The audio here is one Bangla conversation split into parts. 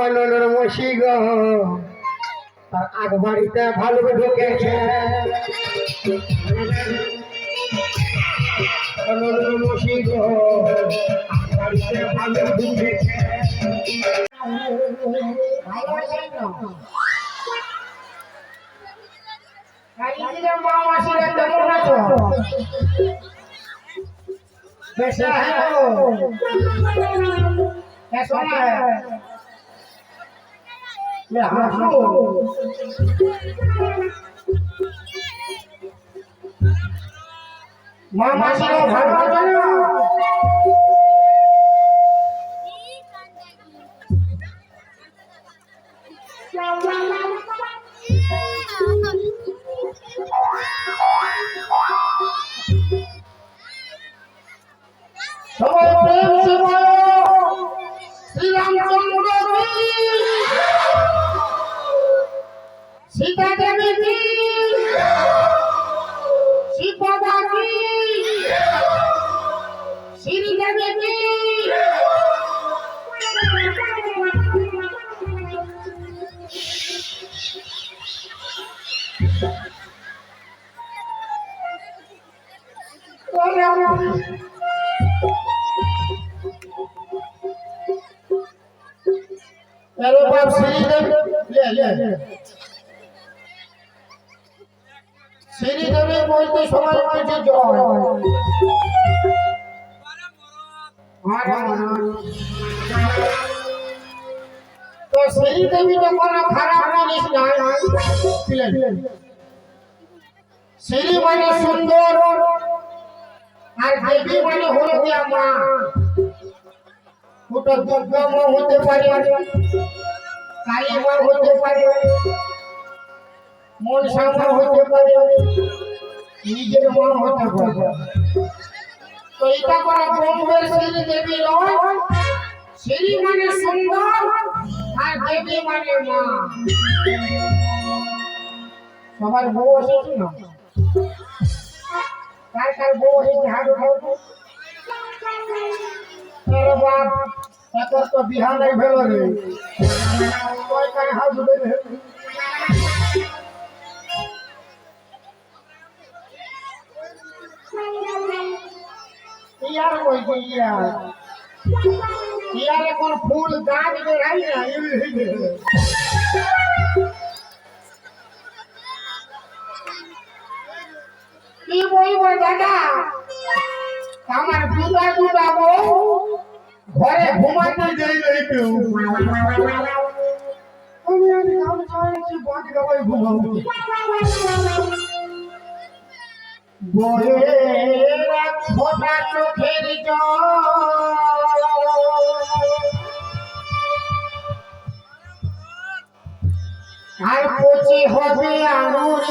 অননের মসি গো তার আগ বাড়িতে ভালো ঢুকেছে। অননের মসি গো বাড়িতে ভালো લે આ શું મામાજી નો Sitadevi ಸೀತಾದಾಸಿ Sridevi Hello, Bob. See you. Yeah, yeah. সকলে সবাই বলছে জয় তো সেই দেবীটা কোনো খারাপ মানুষ নাই। শ্রী মানে সুন্দর। আর দেবী মানে হলো কি মা ওটা হতে পারে। কালী মা হতে পারে। মন মা হতে পারে। নিজের মা হতে পারে তো এটা করা বোম্বের শ্রী দেবী নয় শ্রী মানে সুন্দর আর দেবী মানে মা। সবার বউ এসেছে না? কার কার বউ এসেছে? হাত উঠাও তো। আরে বাপ একর তো বিহা নাই ভেল রে কয় কায় হাত উঠে ইয়ার কইছে ইয়ার? ইয়ার এখন ফুল গাছ বেড়াই না কি বলব দাদা? আমার দুটা দুটা বউ ঘরে ঘুমাতে যাই নাই কেউ। এক ফোঁটা চোখের আর কচি হবে আঙুর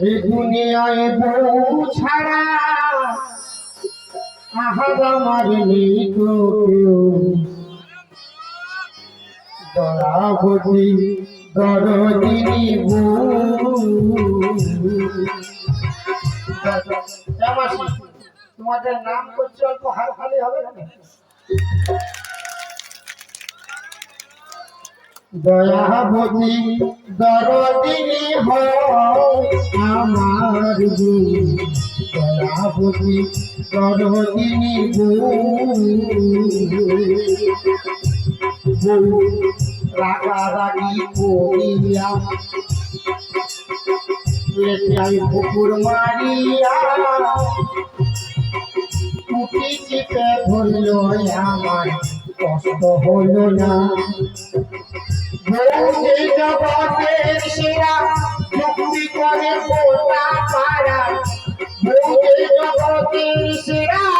এই দুনিয়ায় বউ ছাড়া আহার আমার কেউ। দয়াবতী দরদিনী তোমাদের নাম করছে অল্প হার খালি হবে না? দয়াবতী দরদিনী আমার দয়াবতী দরদিনী বউ রাগারাগি করিয়া লেখাই পুকুর মারিয়া টুটি চিপে ধরল আমার কষ্ট হলো না। সেরা করে গোটা পাড়া। জগতের সেরা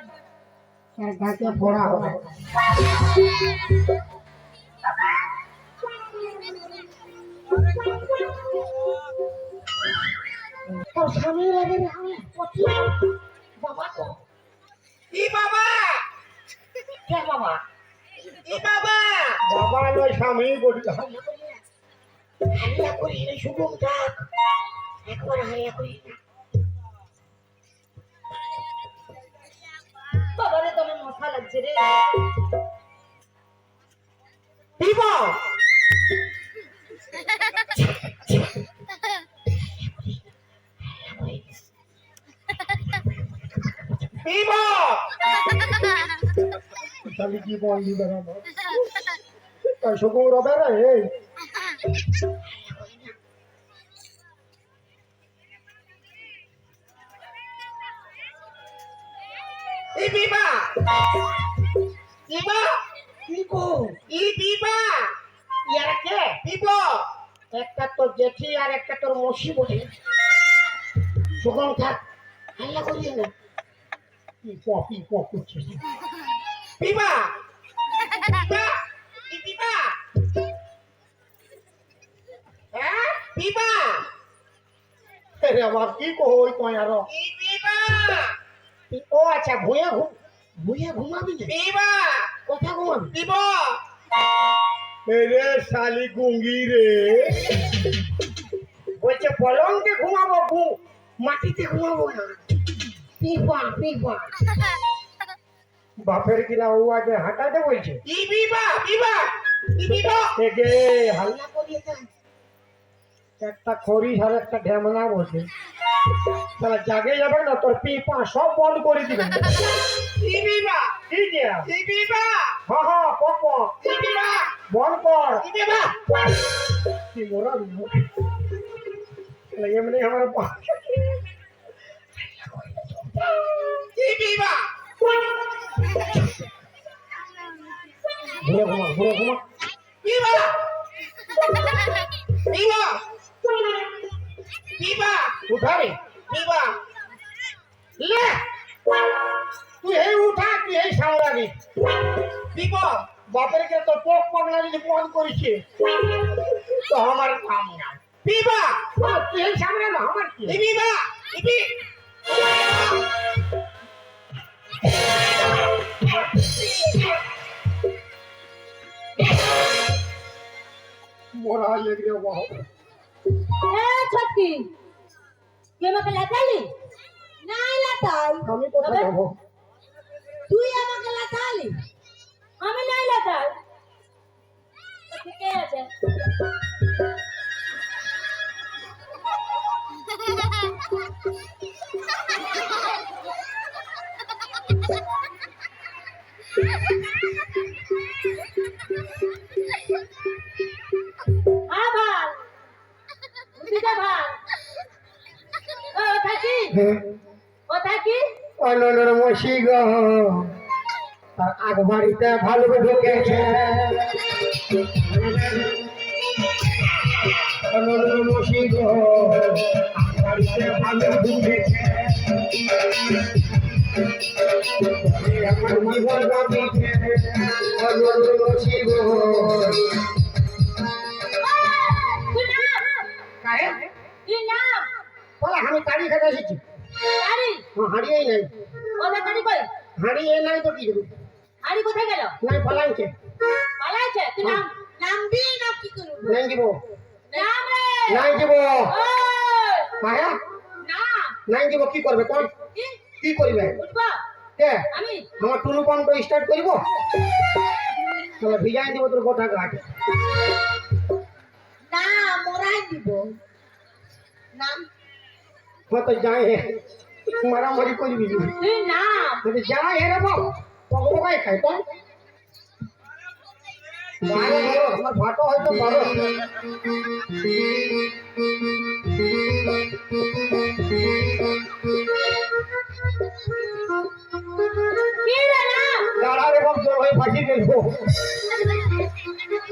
তার গাছে পড়া হবে। তোর স্বামী লাগে আমি পটি। বাবা তো। ই বাবা! কে বাবা? ই বাবা! বাবা নয় স্বামী বলি। শুভম থাক। হারিয়া করি তবে লাগছে রে। তাহলে কি বললি তাই শুকুর হবে রে বিবা বিবা কি গো ই বিবা ইয়ারা কে একটা তোর জেঠি আর একটা তোর মসি বলে। সুগম থাক হাল্লা করিয়ে না। কি কপি কপ করছিস বিবা বিবা ই বিবা হ্যাঁ বিবা রে বাবা কি কই কই আর? ই বিবা ও আচ্ছা ভুয়ে ঘুম ভুয়ে ঘুমাবি না বিবা কথা ঘুমাবি বিবা রে শালি গুঙ্গি রে। বলছে পলঙ্কে ঘুমাবো ঘুম মাটিতে ঘুমাবো না। পিপা পিপা বাপের কিনা ও আগে হাঁটাতে বলছে। বিবা ই বিবা থেকে হাল্লা করিয়ে একটা খড়ি আর একটা ঢেমনা বসে। তাহলে জাগে যাবে না তোর পিপা সব বন্ধ করে দিবে। ই বিবা কি যে ই বিবা হ্যাঁ হ্যাঁ পপ? বন্ধ কর। কি মোরা এমনি আমার পা- ঘুরে ঘুমা ঘুরে ঘুমা বিবা বিবা বিবা উঠা রে বিবা লে! তুই এই উঠা তুই এই সামলাবি। বিবা বাপের কে তো পোক পাগলা যদি বন্ধ করেছে তো আমার কাম না বিবা তুই এই সামনে না আমার কি? ই বিবা মোরা লেগে এ ছটকি তুই আমাকে লাথালি নাই লাথাই। আমি কোথায় তুই আমাকে লাথালি আমি নাই লাথাই। ঠিক আছে। মসি গো তার আগ বাড়িতে ভালো ঢুকেছে গো বাড়িতে ভালো আমার গো কি বলে আমি তাড়ি খেতে এসেছি। হারিয়েই নাই। কই হারিয়ে নাই তো কি দেবো আরে কোথায় গেল? নাই পালাইছে। পালাইছে? তুই নাম নামবি না কি করবি? নাই দিব। নাম রে! নাই দিব। ওই! মায়া? না। নাই দিব কি করবে কোন কি? কি করবে? উঠবা। কে? আমি। আমার টুলু পাম্প স্টার্ট করব? তাহলে ভিজাই দিব তোর গোটা ঘাট। না মোরাই দিব। নাম হয়তো যাই হে। মারামারি করবি হে রে বাপ। পকপকাই খাই আমার ভাটো হয়তো দাঁড়া রে জোর হয়ে ফাঁসি গেল